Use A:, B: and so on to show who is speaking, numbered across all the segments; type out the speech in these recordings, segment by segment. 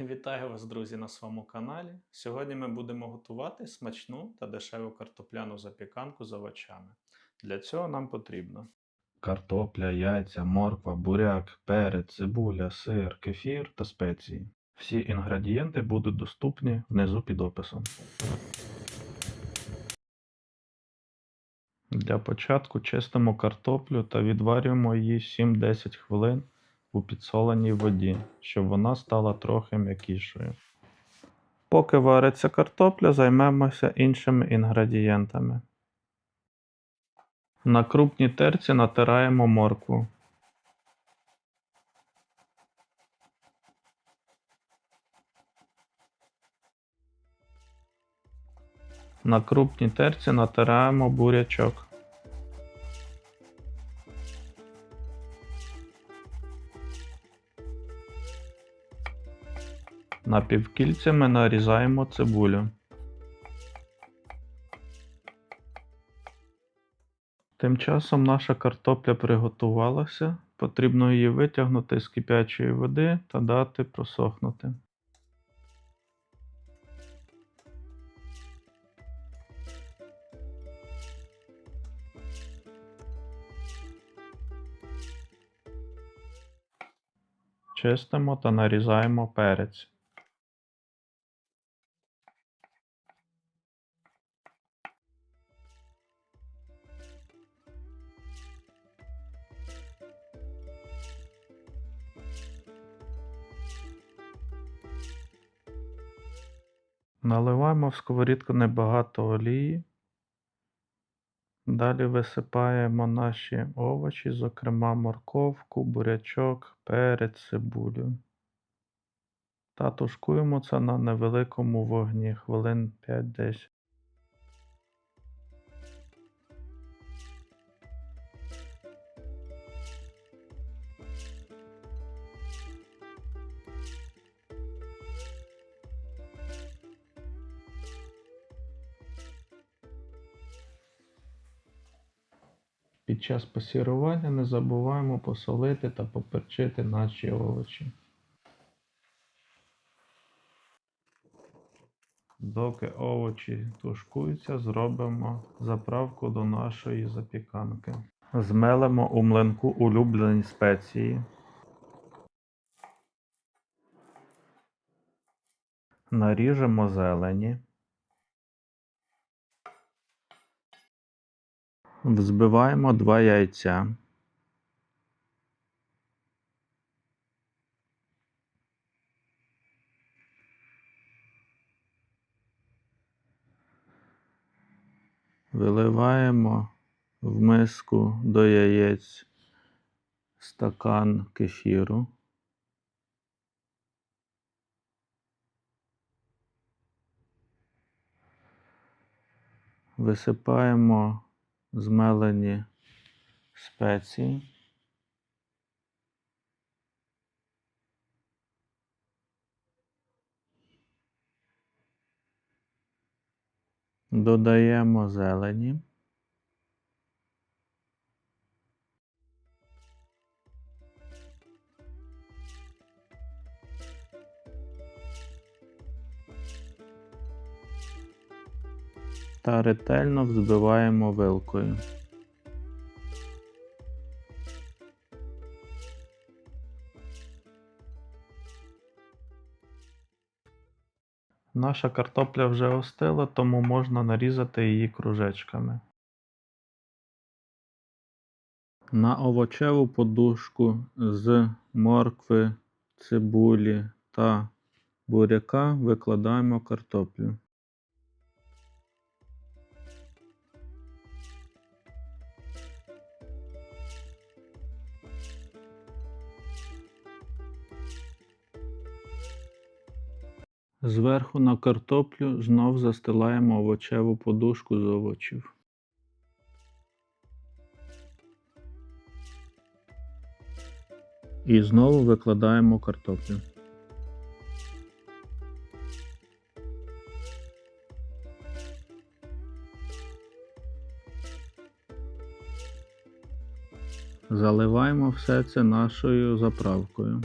A: Вітаю вас, друзі, на своєму каналі. Сьогодні ми будемо готувати смачну та дешеву картопляну запіканку з овочами. Для цього нам потрібно картопля, яйця, морква, буряк, перець, цибуля, сир, кефір та спеції. Всі інгредієнти будуть доступні внизу під описом. Для початку чистимо картоплю та відварюємо її 7-10 хвилин у підсоленій воді, щоб вона стала трохи м'якішою. Поки вариться картопля, займемося іншими інгредієнтами. На крупній терці натираємо моркву. На крупній терці натираємо бурячок. Напівкільцями нарізаємо цибулю. Тим часом наша картопля приготувалася. Потрібно її витягнути з кип'ячої води та дати просохнути. Чистимо та нарізаємо перець. Наливаємо в сковорідку небагато олії. Далі висипаємо наші овочі, зокрема морковку, бурячок, перець, цибулю. Та тушкуємо це на невеликому вогні хвилин 5-10. Під час пасірування не забуваємо посолити та поперчити наші овочі. Доки овочі тушкуються, зробимо заправку до нашої запіканки. Змелимо у млинку улюблені спеції. Наріжемо зелені. Взбиваємо два яйця. Виливаємо в миску до яєць стакан кефіру. Висипаємо змелені спеції. Додаємо зелені. Та ретельно взбиваємо вилкою. Наша картопля вже остила, тому можна нарізати її кружечками. На овочеву подушку з моркви, цибулі та буряка викладаємо картоплю. Зверху на картоплю знов застилаємо овочеву подушку з овочів. І знову викладаємо картоплю. Заливаємо все це нашою заправкою.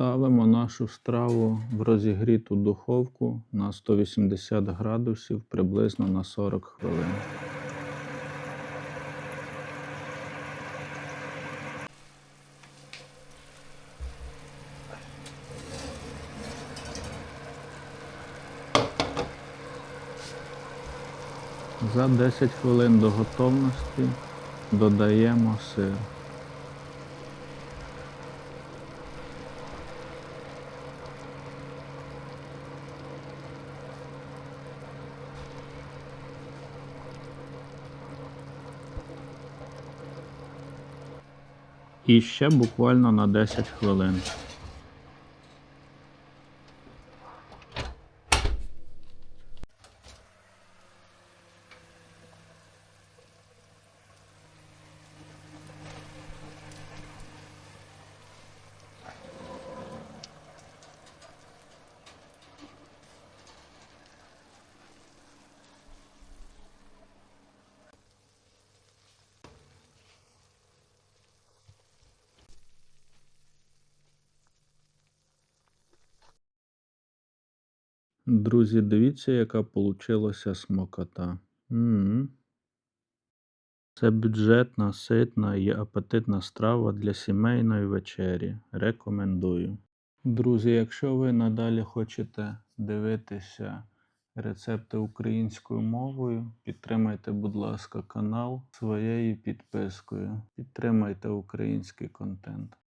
A: Ставимо нашу страву в розігріту духовку на 180 градусів приблизно на 40 хвилин. За 10 хвилин до готовності додаємо сир. І ще буквально на 10 хвилин. Друзі, дивіться, яка получилася смакота. м Це бюджетна, ситна і апетитна страва для сімейної вечері. Рекомендую. Друзі, якщо ви надалі хочете дивитися рецепти українською мовою, підтримайте, будь ласка, канал своєю підпискою. Підтримайте український контент.